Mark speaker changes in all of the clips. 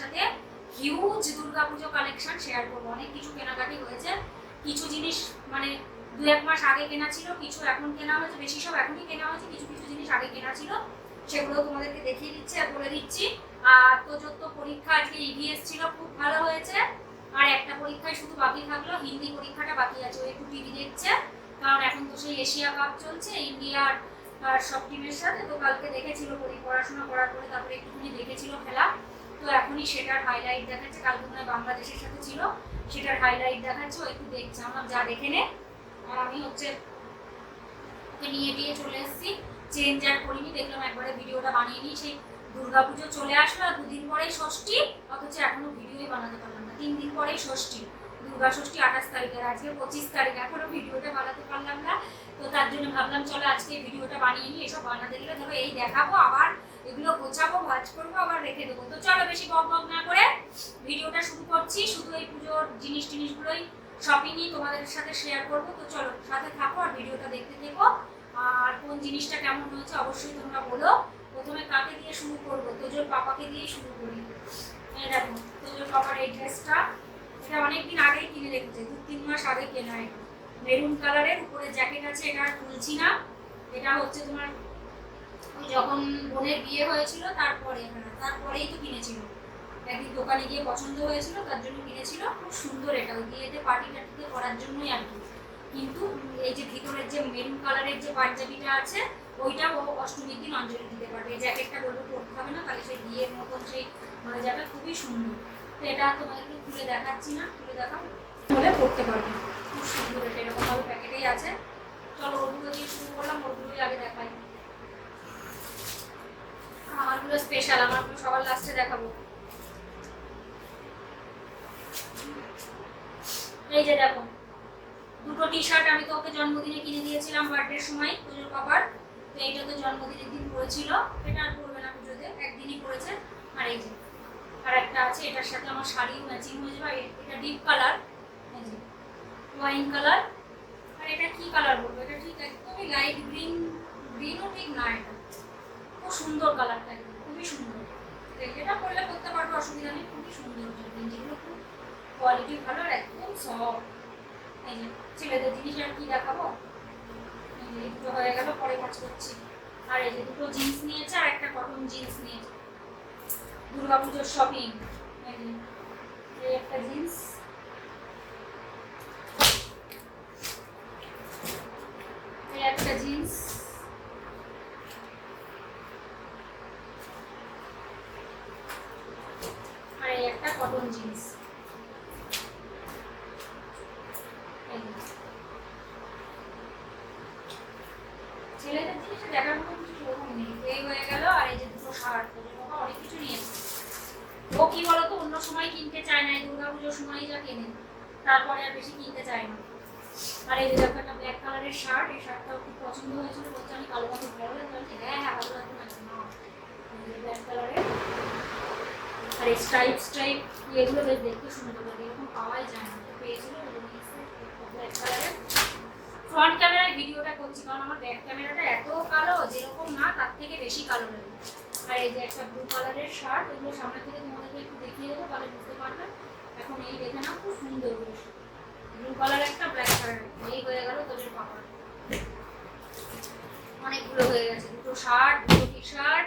Speaker 1: সাথে huge Durga Puja collection share করব। অনেক কিছু কেনাকাটি হয়েছে। কিছু জিনিস মানে দু এক মাস আগে কেনা ছিল, কিছু এখন কেনা হয়েছে, বেশি সব এখনই কেনা হয়েছে, কিছু কিছু জিনিস আগে কেনা ছিল। সেগুলো তোমাদেরকে দেখিয়ে দিচ্ছি আর বলে দিচ্ছি। আর তো পরীক্ষা আজকে ইভিএস ছিল, খুব ভালো হয়েছে। আর একটা পরীক্ষায় শুধু বাকি থাকল, হিন্দি পরীক্ষাটা বাকি আছে, ও একটু টিভি দেখছে। কারণ এখন তো সেই এশিয়া কাপ চলছে ইন্ডিয়ার সব টিমের সাথে। তো কালকে দেখেছিল পড়াশোনা করার পরে তারপরে একটুখানি দেখেছিল খেলা। তো এখনই সেটার হাইলাইট দেখাচ্ছে। কালকে মনে বাংলাদেশের সাথে ছিল, সেটার হাইলাইট দেখাচ্ছে, ও একটু দেখছে, আমার যা দেখে নে। আর আমি হচ্ছে ওকে নিয়ে টিয়ে চলে এসেছি। চেঞ্জ আর করিনি, দেখলাম একবারে ভিডিওটা বানিয়ে নিই। সেই দুর্গাপুজো চলে আসলো আর দুদিন পরেই ষষ্ঠী, অথচ এখনও ভিডিওই বানাতে পারলাম না। তিন দিন পরেই ষষ্ঠী, দুর্গা ষষ্ঠী আঠাশ তারিখের আজকে পঁচিশ তারিখ। এখনও ভিডিওটা বানাতে পারলাম না। তো তার জন্য ভাবলাম, চলো আজকে ভিডিওটা বানিয়ে নিই, এসব বানাতে গেলে ধরো এই দেখাবো আবার। এগুলো গোছাবো, ভাজ করব, আবার রেখে দেবো। তো চলো বেশি বক বক না করে ভিডিওটা শুরু করছি। শুধু এই পুজোর জিনিস টিনিসগুলোই শপিংই তোমাদের সাথে শেয়ার করব। তো চলো সাথে থাকো আর ভিডিওটা দেখতে থেকো। আর কোন জিনিসটা কেমন হয়েছে অবশ্যই তোমরা বলো। প্রথমে কাকে দিয়ে শুরু করব? তোজোর পাপাকে দিয়েই শুরু করি। দেখো, তোজোর পাপার এই ড্রেসটা, এটা অনেকদিন আগেই কিনে রেখেছে, দু তিন মাস আগে কেনা মেরুন কালারের উপরে জ্যাকেট আছে, এটা আর খুলছি না। এটা হচ্ছে তোমার যখন বোনের বিয়ে হয়েছিল তারপরে হ্যাঁ তারপরেই তো কিনেছিল। একদিন দোকানে গিয়ে পছন্দ হয়েছিল তার জন্য কিনেছিল। খুব সুন্দর এটা ওই বিয়েতে পার্টি টার্টিতে করার জন্যই আর কি। কিন্তু এই যে ভিতরের যে মেরুন কালারের যে পাঞ্জাবিটা আছে ওইটা ও অষ্টমীর দিন অঞ্জলি দিতে পারবে। এই জ্যাকেটটা বলব পরতে হবে না তাহলে সেই বিয়ের মতন সেই হয়ে যাবে খুবই সুন্দর। তো এটা তোমাদেরকে খুলে দেখাচ্ছি না খুলে দেখাও। বলে পড়তে পারবে। খুব সুন্দর এটা এরকম ভাবে প্যাকেটেই আছে। চলো ওগুলো দিয়ে শুরু করলাম ওগুলোই আগে দেখাই। আমারগুলো স্পেশাল আমারগুলো সবার লাস্টে দেখাবো। এই যে দেখো, দুটো টি শার্ট আমি তো ওকে জন্মদিনে কিনে দিয়েছিলাম বার্থডের সময়, পুজোর বাবার তো এইটা তো জন্মদিনের দিন পড়েছিল। এটা আর পড়বে না পুজোতে, একদিনই পড়েছে। আর এই যে, আর একটা আছে, এটার সাথে আমার শাড়িও ম্যাচিং হয়ে যাবে। এটা ডিপ কালার ওয়াইন কালার আর এটা কি কালার বলব? এটা ঠিক একদমই লাইট গ্রিন গ্রিনও ঠিক না এটা। খুব সুন্দর কালারটা খুবই সুন্দর। এটা পরলে করতে পারব, অসুবিধা নেই, খুবই সুন্দর গেঞ্জিগুলো খুব কোয়ালিটি ভালো আর একদম সফট এই যে, ছেলেদের জিনিস আর কি দেখাবো? যে হয়ে গেল, পরে কাজ করছি। আর এই যে, দুটো জিন্স নিয়েছে আর একটা কটন জিন্স নিয়েছে। দুর্গাপুজোর শপিং এই একটা জিন্স এই একটা জিন্স আর এই একটা কটন জিন্স ছেলেদের জিনিসটা দেখার মতো কিছু ওরকম নেই। এই হয়ে গেল, আর এই যে দুটো শার্ট বাবা অনেক কিছু নিয়েছে ও কি বলতো, অন্য সময় কিনতে চায় না, এই দুর্গাপুজোর সময়ই যা কেনে। তারপরে আর বেশি কিনতে চায় না। আর এই দেখো একটা ব্ল্যাক কালারের শার্ট এই শার্টটাও খুব পছন্দ হয়েছিল, বলছে আমি কালো মতো ভালো হ্যাঁ হ্যাঁ ভালো লাগবে না। ব্ল্যাক কালারের আর এই স্ট্রাইপ স্ট্রাইপ এগুলো বেশ দেখতে সুন্দর লাগে। এরকম পাওয়াই যায় না। তো পেয়েছিল ফ্রন্ট ক্যামেরায় ভিডিওটা করছি, কারণ আমার ব্যাক ক্যামেরাটা এত কালো, যেরকম না, তার থেকে বেশি কালো লাগে। আর এই যে একটা ব্লু কালারের শার্ট এগুলো সামনে থেকে তোমাদেরকে একটু দেখিয়ে দেবো, তাহলে বুঝতে পারবে। এখন এই দেখে না খুব সুন্দর ব্লু কালার একটা ব্ল্যাক কালার এই হয়ে গেল তোদের পাপা অনেকগুলো হয়ে গেছে। দুটো শার্ট দুটো টি শার্ট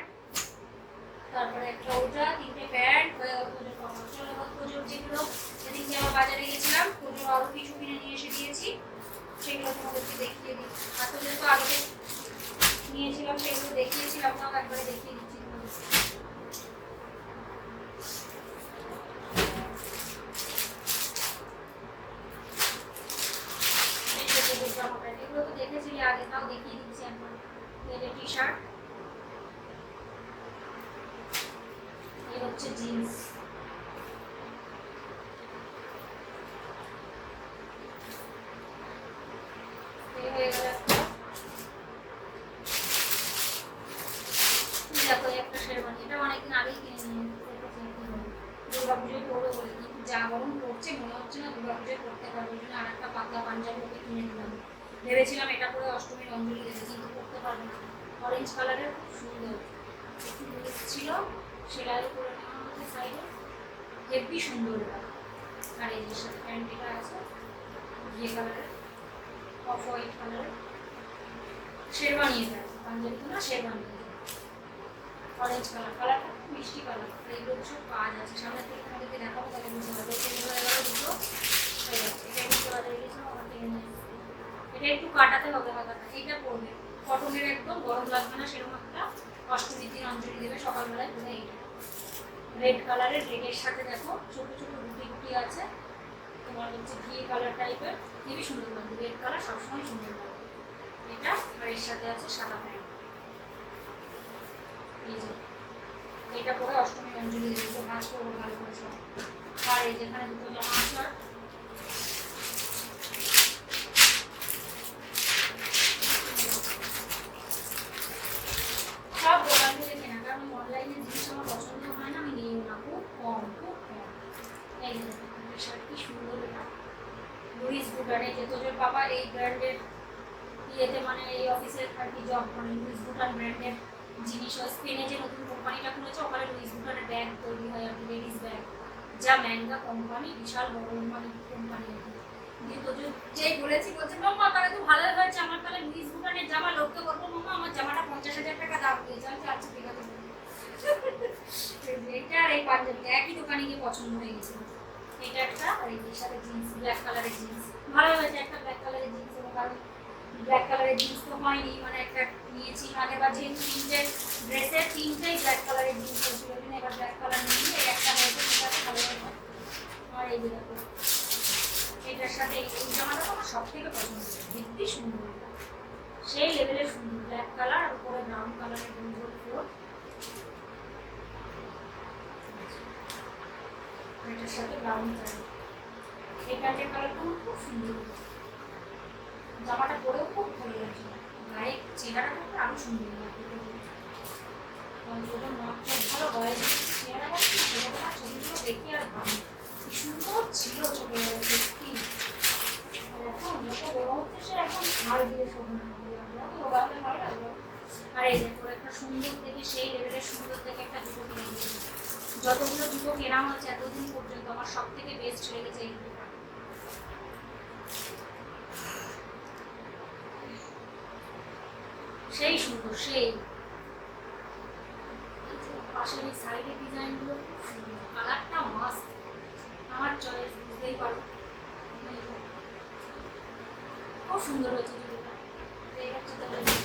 Speaker 1: তারপরে একটা ওটা, তিনটে প্যান্ট পুজোর যেগুলো সেদিনকে আমার বাজারে গেছিলাম, পুজোর আরও কিছু কিনে নিয়ে এসে দিয়েছি। সেগুলো তোমাদেরকে দেখিয়ে দিই। আর তোদের তো আগে নিয়েছিলাম, সেগুলো দেখিয়েছিলাম তাও একবারে দেখিয়ে দিচ্ছি তোমাদেরকে এই যে তোদের জামা প্যান্ট এগুলো তো দেখেছিলি আগে তাও দেখিয়ে দিচ্ছি একবার এই যে টি শার্ট এই হচ্ছে জিন্স এই হয়ে গেল একটা এই দেখো এই একটা শেরওয়ানি এটা অনেকদিন আগেই কিনে নিয়ে দুর্গা পুজোয় পরবো বলে কিন্তু যা গরম পড়ছে মনে হচ্ছে না দুর্গা পুজোয় পড়তে পারব ওই জন্য আর একটা পাতলা পাঞ্জাবি ওকে কিনে দিলাম ভেবেছিলাম এটা পরে অষ্টমীর অঞ্জলি দেবে কিন্তু করতে পারব না অরেঞ্জ কালারের সুন্দর। ছিল সেলাই করে হেভি সুন্দর আর এই সাথে প্যান্টটা আছে ইয়ে কালারের অফ হোয়াইট কালারের শেরওয়ানি এটা আছে পাঞ্জাবি না শেরওয়ানি অরেঞ্জ কালার কালারটা খুব মিষ্টি কালার এইগুলো সব কাজ আছে। সামনে থেকে তোমাদেরকে দেখাবো, তাহলে বুঝতে পারবে। চেঞ্জ হয়ে গেল দুটো। এটা একটু এটা কাটাতে হবে, হাতাটা। এইটা পড়বে কটনের একদম গরম লাগবে না, সেরকম একটা অষ্টমীর দিন অঞ্জলি দেবে সকালবেলায় পরে এইটা রেড কালারের রেডের সাথে দেখো, ছোট ছোট গুটি গুটি আছে। তোমার হচ্ছে ঘি কালার টাইপের খুবই সুন্দর লাগবে রেড কালার সবসময় সুন্দর লাগবে। এটা আর এর সাথে আছে সাদা প্যান্ট এই যে, এটা পরে অষ্টমী অঞ্জলি দেবে ভাজ করব ভালো করে সব আর এই যেখানে দুটো জামা আছে আর সব দোকান থেকে কেনা কারণ অনলাইনে জিনিস আমার পছন্দ হয় না আমি নিই না খুব কম খুব কম এই যে দেখো, এই শার্ট কি সুন্দর এটা লুইস বুটার এই যে তোজোর বাবা এই ব্র্যান্ডের ইয়েতে মানে এই অফিসের আর কি জব মানে লুইস বুটার ব্র্যান্ডের জিনিস যে নতুন কোম্পানিটা খুলেছে, ওখানে লুইস বুটারের ব্যাগ তৈরি হয় আর লেডিস ব্যাগ যা ম্যাঙ্গা কোম্পানি, বিশাল বড় মানে কোম্পানি যেই বলেছি, বলছে, মাম্মা, তাহলে তো ভালো হয়েছে, আমার তাহলে লুইস বুটারের জামা লোককে বলব মাম্মা, আমার জামাটা পঞ্চাশ হাজার টাকা দাম দিয়েছে, আমি আচ্ছা ঠিক আছে এটা আর এই পাঞ্জাবিটা, একই দোকানে গিয়ে পছন্দ হয়ে গেছিল এটা একটা, আর এই সাথে জিন্স ব্ল্যাক কালারের জিন্স ভালো হয়েছে একটা ব্ল্যাক কালারের জিন্স এবং কারণ ব্ল্যাক কালারের জিন্স তো হয়নি মানে একটা নিয়েছি আগে বা যেহেতু তিনটে ড্রেসের তিনটেই ব্ল্যাক কালারের জিন্স হয়েছিল কিন্তু এবার ব্ল্যাক কালার নিয়ে একটা হয়েছে আছে ভালো আর এই দেখো, এটার সাথে এই জামাটা আমার সব থেকে পছন্দ, দেখতে সুন্দর। সেই লেভেলের সুন্দর ব্ল্যাক কালার আর উপরে ব্রাউন কালারের সুন্দর ফ্লোর এটার সাথে ব্রাউন কালার এই প্যান্টের কালারটা খুব সুন্দর। জামাটা পরেও খুব ভালো লাগছে। গায়ে চেহারাটা আরও সুন্দর লাগছে। দেখি আর সুন্দর ছিল আর একটা সুন্দর সেই সুন্দর একটা কিনে যতগুলো জুতো কেনা হয়েছে এতদিন পর্যন্ত আমার সব থেকে বেস্ট লেগেছে এই জুতোটা। সেই সুন্দর, সেই। পাশের এই সাইডের ডিজাইনগুলো কালারটা মাস্ট আমার চয়েস বুঝতেই পারো। খুব সুন্দর হয়েছে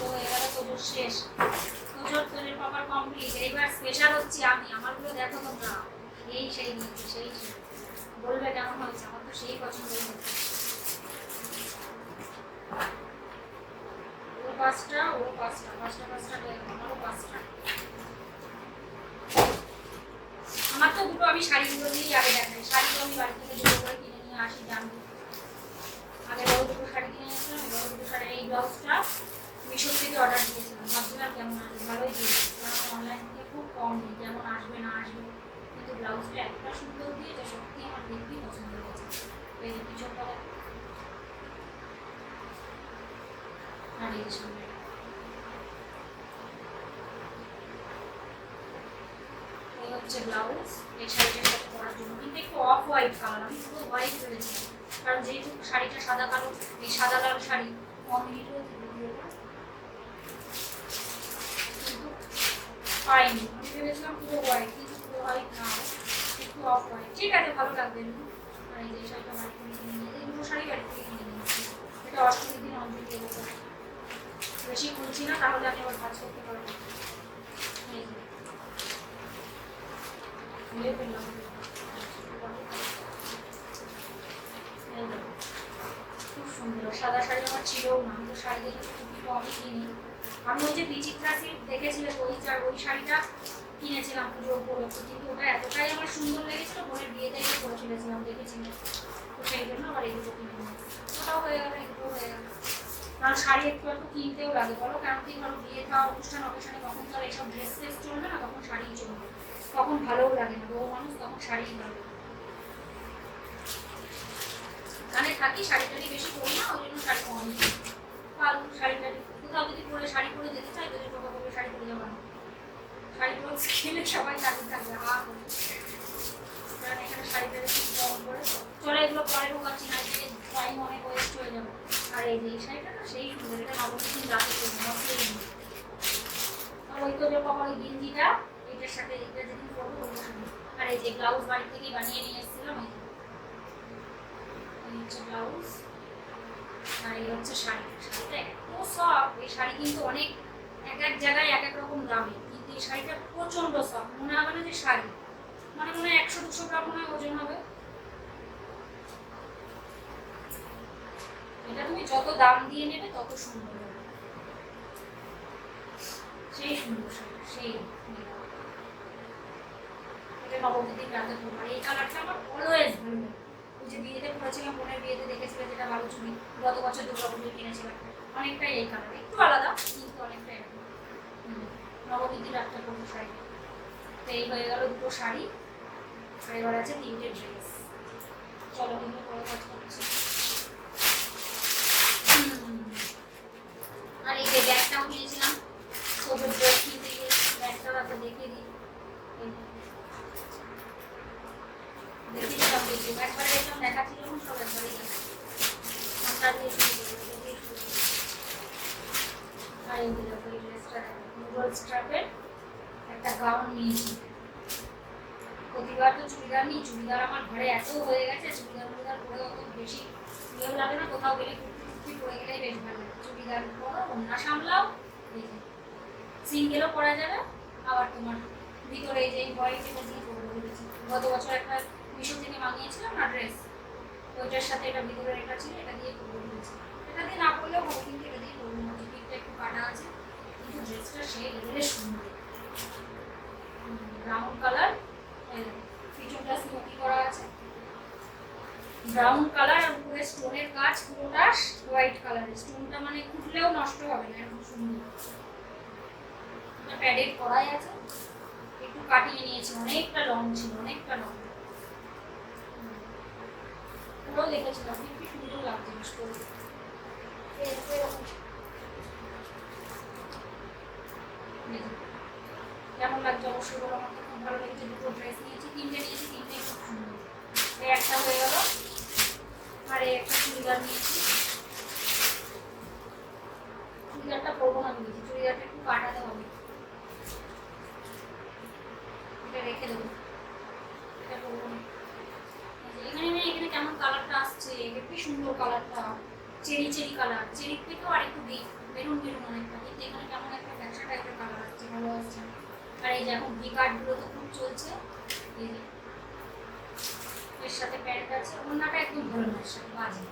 Speaker 1: হয়ে তোর শেষ। তোর তোর পাপার কমপ্লিট এইবার স্পেশাল হচ্ছে আমি। আমারগুলো দেখো তোমরা। এই সেই সেই বলবে কেমন হয়েছে? আমার তো সেই পছন্দ হয়েছে পাঁচটা পাঁচটা আমার তো দুটো আমি শাড়িগুলো দিয়েই আগে দেখাই। শাড়িগুলো আমি বাড়ি থেকে দুটো করে কিনে নিয়ে আসি জানব। আগে বড় দুটো শাড়ি কিনে নিয়েছিলাম বড় দুটো শাড়ি। এই ব্লাউজটা মিশো থেকে অর্ডার দিয়েছিলাম। ভাবছিলাম কেমন আসবে? ভালোই দিয়েছে। অনলাইন থেকে খুব কম নেই। কেমন আসবে না আসবে। কিন্তু ব্লাউজটা এতটা সুন্দর দিয়েছে সত্যি আমার দেখতেই পছন্দ হয়েছে। এই যে পিছনটা দেখো। ব্লাউজ এই জন্য কিন্তু একটু অফ হোয়াইট কালার আমি পুরো কারণ যেহেতু শাড়িটা সাদা কালো সাদা লাল শাড়ি কিন্তু পাইনি আমি ভেবেছিলাম পুরো হোয়াইট কিন্তু পুরো হোয়াইট না একটু অফ হোয়াইট ঠিক আছে ভালো লাগবে আর যে শাড়িটা এই দুটো শাড়ি কিনে নিয়েছি এটা অষ্টমীর দিন অঞ্জলি দেবো। বেশি খুলছি না, তাহলে আমি আবার কাজ করতে পারব খুলে খুব সুন্দর। সাদা শাড়ি আমার ছিলও না আমি তো শাড়ি খুবই কমই কিনি। আমি ওই যে বিচিত্রা সিল্ক দেখেছিলাম ওই ওই শাড়িটা কিনেছিলাম পুজো উপলক্ষে, কিন্তু ওটা এতটাই আমার সুন্দর লেগেছিল বোনের বিয়ে থেকে করে ফেলেছিলাম দেখেছিলাম। তো সেই জন্য আবার দুটো কিনে ওটাও হয়ে গেল এগুলো হয়ে গেল। কারণ শাড়ি একটু একটু কিনতেও লাগে, বলো কেন কি ধরো বিয়ে খাওয়া অনুষ্ঠান অকেশনে তখন তো আর এইসব ড্রেস ট্রেস চলবে না, তখন শাড়িই চলবে। তখন ভালোও লাগে না, বউ মানুষ তখন শাড়িই ভালো। এখানে থাকি, শাড়ি টাড়ি বেশি পরি না, ওই জন্য শাড়ি কম কিনি। ফালতু শাড়ি টাড়ি, কোথাও যদি পরে শাড়ি পরে যেতে চাই তোদের বাবা বলবে শাড়ি পরে যাব না। শাড়ি পরে খেলে সবাই চাকরি থাকবে হা করে। কারণ এখানে শাড়িটা বেশি কম করে চলো এগুলো পরে ঢোকাচ্ছি না যে টাইম অনেক ওয়েস্ট হয়ে যাবে। আর এই যে শাড়িটা তো সাথে আর এই যে ব্লাউজ বাড়ি বানিয়ে নিয়ে এসেছিলাম ব্লাউজ আর এই হচ্ছে শাড়ি। শাড়িটা এত এই শাড়ি কিন্তু অনেক, এক এক জায়গায় এক এক রকম কিন্তু এই শাড়িটা প্রচণ্ড সফট মনে হবে না যে শাড়ি। মানে মনে হয় একশো, দুশো গ্রাম মনে হয় ওজন হবে। এটা তুমি যত দাম দিয়ে নেবে তত সুন্দর হবে। সেই সুন্দর সেই এটা নবমীর রাতে এই কালারটা আমার অলওয়েজ বিয়েতে দেখেছিলাম যেটা ভালো চুড়ি, গত বছর দুর্গা পুজোয় কিনেছিলাম। অনেকটাই এই কালার। আলাদা, কিন্তু অনেকটাই নবমীর রাতটা পরবো শাড়ি। তো এই হয়ে গেল দুটো শাড়ি। এবার আছে তিনটে ড্রেস চলো কিন্তু পরে কাজ করছি হুম। আর এই যে ব্যাগটাও নিয়েছিলাম সবুজ ড্রেস কিনতে গিয়ে ব্যাগটা রাতে দেখে দিই এই যে। দেখে দিলাম দেখি একবারে দেখলাম দেখা ছিল না সব একবারেই দেখা দেখেই শুরু করব। আর এই যে দেখো, এই ড্রেসটা দেখো মুগল স্ট্রাপের একটা গাউন নিয়েছি প্রতিবার তো চুড়িদার নিই চুড়িদার আমার ঘরে এত হয়ে গেছে চুড়িদার মুড়িদার পরে অত বেশি ইয়েও লাগে না কোথাও গেলে কুর্তি পরে গেলেই বেশ ভালো চুড়িদার পরো অন্য সামলাও সিঙ্গেলও পরা যাবে, আবার তোমার ভিতরে এই যে পরে বলেছি গত বছর একটা মিশো থেকে মাঙিয়েছিলাম না ড্রেস ওইটার সাথে এটা ভিতরে এটা ছিল, এটা দিয়ে বলেছি। এটা দিয়ে না পরলেও হবে, কিন্তু এটা দিয়ে পরবো না পিঠটা একটু কাটা আছে, কিন্তু ড্রেসটা সে লেভেলে সুন্দর। ব্রাউন কালার পিছনটা স্মোকি করা আছে। ব্রাউন কালার আর উপরে স্টোনের কাজ পুরোটা হোয়াইট কালারের স্টোনটা মানে খুললেও নষ্ট হবে না, এরকম সুন্দর। প্যাডেড করাই আছে। একটু কাটিয়ে নিয়েছি, অনেকটা লং ছিল, অনেকটা লং পুরো দেখেছিলাম কি সুন্দর লাগছে যে। কেমন লাগছে অবশ্যই বলো আমার খুব ভালো লেগেছে। দুটো ড্রেস নিয়েছি, তিনটে নিয়েছি তিনটেই খুব সুন্দর। একটা হয়ে গেল। আর একটা চুড়িদার নিয়েছি। চুড়িদারটা পরবো না ভেবেছি চুড়িদারটা একটু কাটাতে হবে। এটা রেখে দেবো। এটা পরবো না। এখানে না এখানে কেমন কালারটা আসছে হেবি সুন্দর কালারটা? Cherry cherry colour. চেরির থেকেও আর একটু ডিপ বেরুন বেরুন অনেকটা। কিন্তু এখানে কেমন একটা ব্যবসা টাইপের কালার আসছে, ভালো আসছে। আর এই যে এখন ভি কার্ডগুলো তো খুব চলছে। এই সাথে প্যান্ট আছে ওনাটা একদম ভালো না সাথে বাজে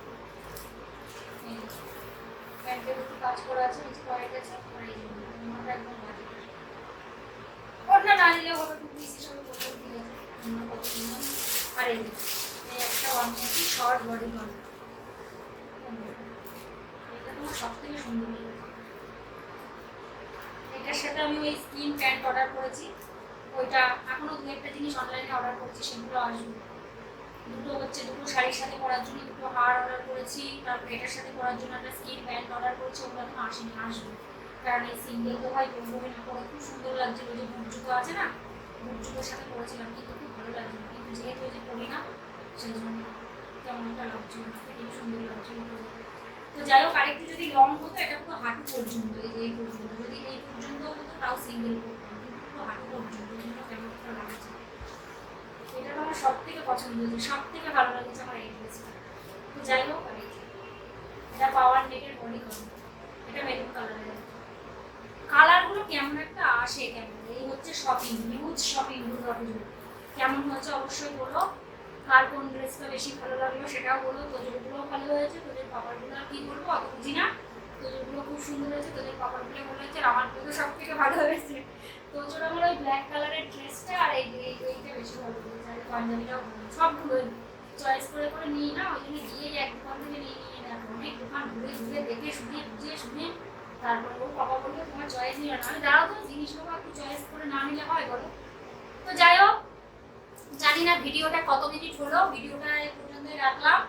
Speaker 1: প্যান্টের একটু কাজ করা আছে, নিচে পয়েন্ট আছে ওনাটা একদম বাজে ওনা না ওনা কত আর, এই একটা ওয়ান নিয়েছি শর্ট বডি এটা সুন্দর এটার সাথে আমি ওই স্কিন প্যান্ট অর্ডার করেছি, ওইটা এখনও দু একটা জিনিস অনলাইনে অর্ডার করেছি, সেগুলো আসবে। দুটো হচ্ছে, দুটো শাড়ির সাথে পরার জন্য, দুটো হার অর্ডার করেছি তারপরে এটার সাথে পরার জন্য একটা স্কিন প্যান্ট অর্ডার করেছি, ওগুলো এখন আসেনি, আসবে। কারণ এই সিঙ্গেল তো ভাই পরবো না পরে খুব সুন্দর লাগছিল যে বুট জুতো আছে না বুট জুতোর সাথে পরেছিলাম, কিন্তু খুব ভালো লাগছিল কিন্তু যেহেতু যে পরি না সেই জন্য কেমন একটা লাগছিল খুব সুন্দর লাগছিল তো যাই হোক, আরেকটু যদি লং হতো, এটা পুরো হাঁটু পর্যন্ত, এই যে এই পর্যন্ত, যদি এই পর্যন্ত হতো, তাও সিঙ্গেল করতাম, কিন্তু পুরো হাঁটু পর্যন্ত কেমন একটা লাগছে। এটা আমার সব থেকে পছন্দ হয়েছে সব থেকে ভালো লেগেছে আমার এই ড্রেসটা তো যাই হোক আর এটা পাওয়ার নেটের বডি কম এটা মেরুন কালারের কালারগুলো কেমন একটা আসে কেমন? এই হচ্ছে শপিং হিউজ শপিং দুর্গা পুজো কেমন হয়েছে অবশ্যই বলো। কার কোন ড্রেসটা বেশি ভালো লাগল সেটাও বলো। তোজোরগুলোও ভালো হয়েছে, তোদের পাপারগুলো আর কি বলব? অত বুঝি না। তোজোরগুলো খুব সুন্দর হয়েছে, তোদের পাপারগুলো মনে হচ্ছে আমার পুজো সব থেকে ভালো হয়েছে। তোজোর আমার ওই ব্ল্যাক কালারের ড্রেসটা আর এই এই এইটা বেশি ভালো লেগেছে আর পাঞ্জাবিটাও সবগুলো চয়েস করে করে নিই না ওই জন্য গিয়ে এক দোকান থেকে নিয়ে নিয়ে দেখো অনেক দোকান ঘুরে ঘুরে দেখে শুনে বুঝে শুনে তারপর ও পাপা বলল, তোমার চয়েস নিল না। আমি দাঁড়াও তো, জিনিসগুলো একটু চয়েস করে না নিলে হয় বলো। তো যাই হোক, জানি না ভিডিওটা কত মিনিট হলো, ভিডিওটা এই পর্যন্তই রাখলাম।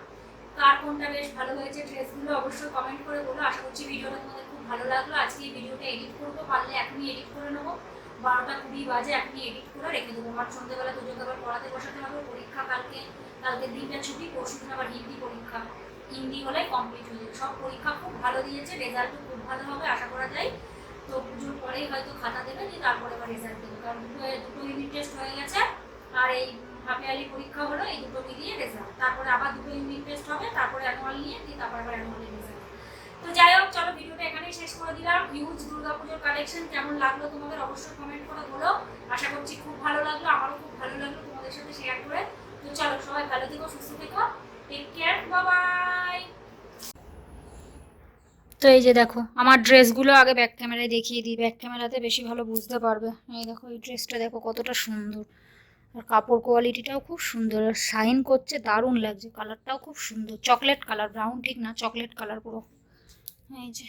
Speaker 1: কার কোনটা বেশ ভালো হয়েছে ড্রেসগুলো অবশ্যই কমেন্ট করে বলো। আশা করছি ভিডিওটা তোমাদের খুব ভালো লাগল। আজকে এই ভিডিওটা এডিট করব, পারলে এখনই এডিট করে নেব। বারোটা কুড়ি বাজে আপনি এডিট করে রেখে দেবো? আমার সন্ধ্যেবেলা দুজনকে আবার পড়াতে বসাতে হবে, পরীক্ষা কালকে কালকে দিনটা ছুটি, পরশু দিন আবার হিন্দি পরীক্ষা। হিন্দি হলে কমপ্লিট হয়ে যাবে। সব পরীক্ষা খুব ভালো দিয়েছে রেজাল্টও খুব ভালো হবে, আশা করা যায়। তো পুজোর পরেই হয়তো খাতা দেবে দিয়ে তারপরে আবার রেজাল্ট দেবে। কারণ দুটো দুটো ইউনিট টেস্ট হয়ে গেছে, আর এই হাফ ইয়ারলি পরীক্ষা হলো, এই দুটো মিলিয়ে রেজাল্ট তারপরে আবার দুটো ইউনিট টেস্ট হবে, তারপরে অ্যানুয়াল নিয়ে, দিয়ে তারপরে আবার অ্যানুয়ালি তো যাই হোক, চলো ভিডিওটা এখানেই শেষ করে দিলাম। হিউজ দুর্গাপুজোর কালেকশন কেমন লাগল তোমাদের অবশ্যই কমেন্ট করে বলো। আশা করছি খুব ভালো লাগল, আমারও খুব ভালো লাগল তোমাদের সাথে শেয়ার করে। তো চলো, সবাই ভালো থেকো, সুস্থ থেকো। টেক কেয়ার বাই তো এই যে দেখো, আমার ড্রেসগুলো আগে ব্যাক ক্যামেরায় দেখিয়ে দিই। ব্যাক ক্যামেরাতে বেশি ভালো বুঝতে পারবে। এই দেখো, এই ড্রেসটা দেখো, কতটা সুন্দর। আর কাপড় কোয়ালিটিটাও খুব সুন্দর। আর শাইন করছে, দারুণ লাগছে। কালারটাও খুব সুন্দর। চকলেট কালার ব্রাউন ঠিক না চকলেট কালার পুরো। এই যে।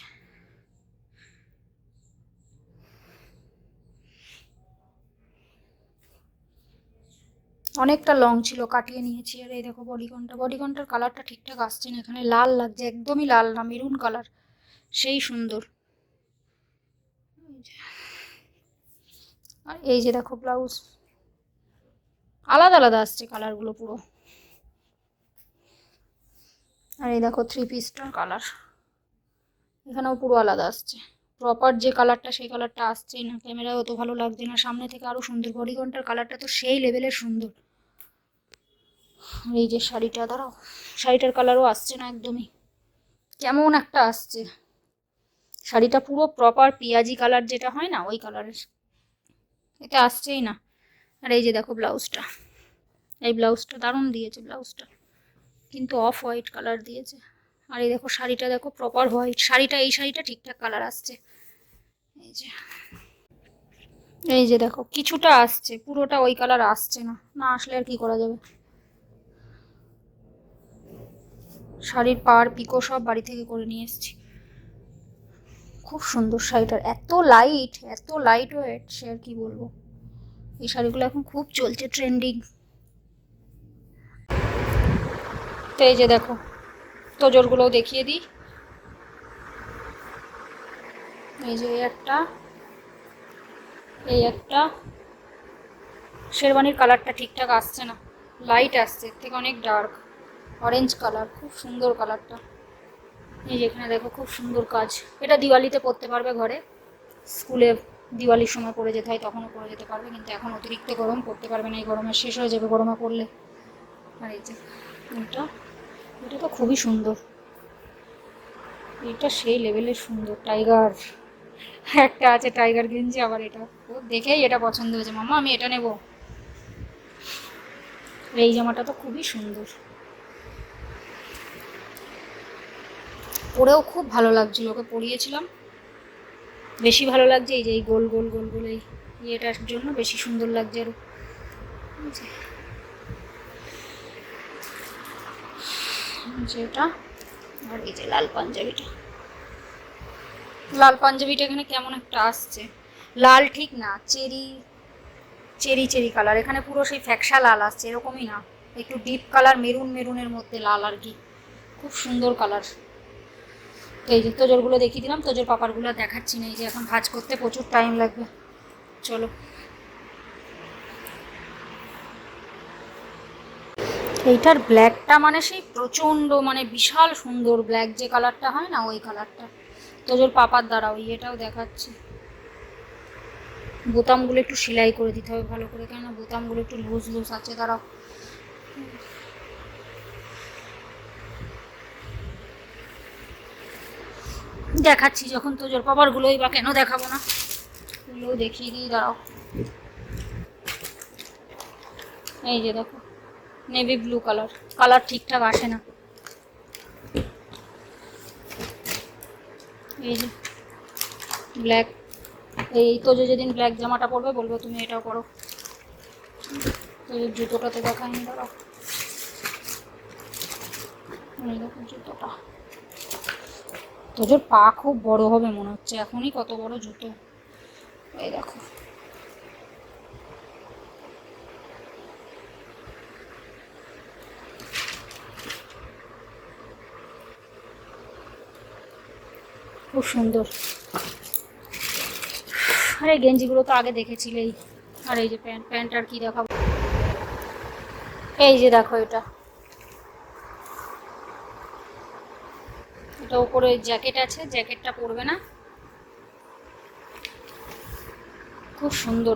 Speaker 1: অনেকটা লং ছিল, কাটিয়ে নিয়েছি। আর এই দেখো বডিকনটা বডিকনটার কালারটা ঠিকঠাক আসছে না, এখানে লাল লাগছে, একদমই লাল না মেরুন কালার সেই সুন্দর। আর এই যে দেখো ব্লাউজ আলাদা আলাদা আসছে কালারগুলো পুরো। আর এই দেখো থ্রি পিসটার কালার এখানেও পুরো আলাদা আসছে। প্রপার যে কালারটা সেই কালারটা আসছেই না। ক্যামেরায় অত ভালো লাগছে না। সামনে থেকে আরও সুন্দর। বডিকনটার কালারটা তো সেই লেভেলের সুন্দর। এই যে শাড়িটা, দাঁড়াও। শাড়িটার কালারও আসছে না একদমই। কেমন একটা আসছে। শাড়িটা পুরো প্রপার পেঁয়াজি কালার যেটা হয় না, ওই কালারের এটা আসছেই না। আর এই যে দেখো ব্লাউজটা এই ব্লাউজটা দারুণ দিয়েছে ব্লাউজটা কিন্তু অফ হোয়াইট কালার দিয়েছে। আর এই দেখো শাড়িটা দেখো প্রপার হোয়াইট শাড়িটা, এই শাড়িটা ঠিকঠাক কালার আসছে। এই যে। এই যে দেখো, কিছুটা আসছে, পুরোটা ওই কালার আসছে না। না আসলে আর কি করা যাবে? শাড়ির পার পিকো সব বাড়ি থেকে করে নিয়ে এসেছি। খুব সুন্দর শাড়িটার। এত লাইট এত লাইট ওয়েট সে আর কি বলব? এই শাড়িগুলো এখন খুব চলছে ট্রেন্ডিং তো এই যে দেখো তোজোরগুলোও দেখিয়ে দিই। এই যে একটা, এই একটা। শেরবানির কালারটা ঠিকঠাক আসছে না লাইট আসছে, এর থেকে অনেক ডার্ক অরেঞ্জ কালার খুব সুন্দর কালারটা। এই যে এখানে দেখো, খুব সুন্দর কাজ। এটা দিওয়ালিতে পরতে পারবে ঘরে। স্কুলে দিওয়ালির সময় পরে যেতে হয়, তখনও পরে যেতে পারবে, কিন্তু এখন অতিরিক্ত গরম, পড়তে পারবে না, এই গরমে শেষ হয়ে যাবে গরমে পড়লে। আর এই যে, এটা। এটা তো খুবই সুন্দর। এটা সেই লেভেলের সুন্দর। টাইগার একটা আছে টাইগার গেঞ্জি আবার এটা। ও দেখেই এটা পছন্দ হয়েছে। মামা, আমি এটা নেব। এই জামাটা তো খুবই সুন্দর। পরেও খুব ভালো লাগছিল। ওকে পরিয়েছিলাম। বেশি ভালো লাগছে এই যে এই গোল গোল গোল গোল এই ইয়েটার জন্য বেশি সুন্দর লাগছে আরও এই যে। যেটা, আর এই যে লাল পাঞ্জাবিটা। লাল পাঞ্জাবিটা এখানে কেমন একটা আসছে। লাল ঠিক না, চেরি চেরি চেরি কালার এখানে পুরো সেই ফ্যাকসা লাল আসছে, এরকমই না। একটু ডিপ কালার মেরুন মেরুনের মধ্যে লাল আর কি। খুব সুন্দর কালার তো এই যে তোজোরগুলো দেখিয়ে দিলাম, তোজোর পাপারগুলো দেখাচ্ছি না, এই যে এখন ভাজ করতে প্রচুর টাইম লাগবে। চলো। এইটার ব্ল্যাকটা মানে সেই প্রচণ্ড মানে বিশাল সুন্দর ব্ল্যাক যে কালারটা হয় না, ওই কালারটা তোজোর পাপার দ্বারা ওই এটাও দেখাচ্ছি। বোতামগুলো একটু সেলাই করে দিতে হবে ভালো করে, কেননা বোতামগুলো একটু লুজ লুজ আছে, দাঁড়াও। দেখাচ্ছি যখন তোজোর পাপারগুলোই বা কেন দেখাবো না। দেখিয়ে দিই, দাঁড়াও। এই যে দেখো। নেভি ব্লু কালার কালার ঠিকঠাক আসে না। এই যে ব্ল্যাক এই তো যেদিন ব্ল্যাক জামাটা পরবে, বলব তুমি এটাও করো তো জুতোটাতে দেখায়নি দাঁড়াও। জুতোটা। তোজোর পা খুব বড় হবে মনে হচ্ছে, এখনই কত বড় জুতো। এই দেখো। খুব সুন্দর। আরে, গেঞ্জিগুলো তো আগে দেখেছিলেই। আর এই যে প্যান্ট প্যান্ট আর কি দেখাবো? এই যে দেখো এটা। এটা উপরে জ্যাকেট আছে, জ্যাকেটটা পরবে না। খুব সুন্দর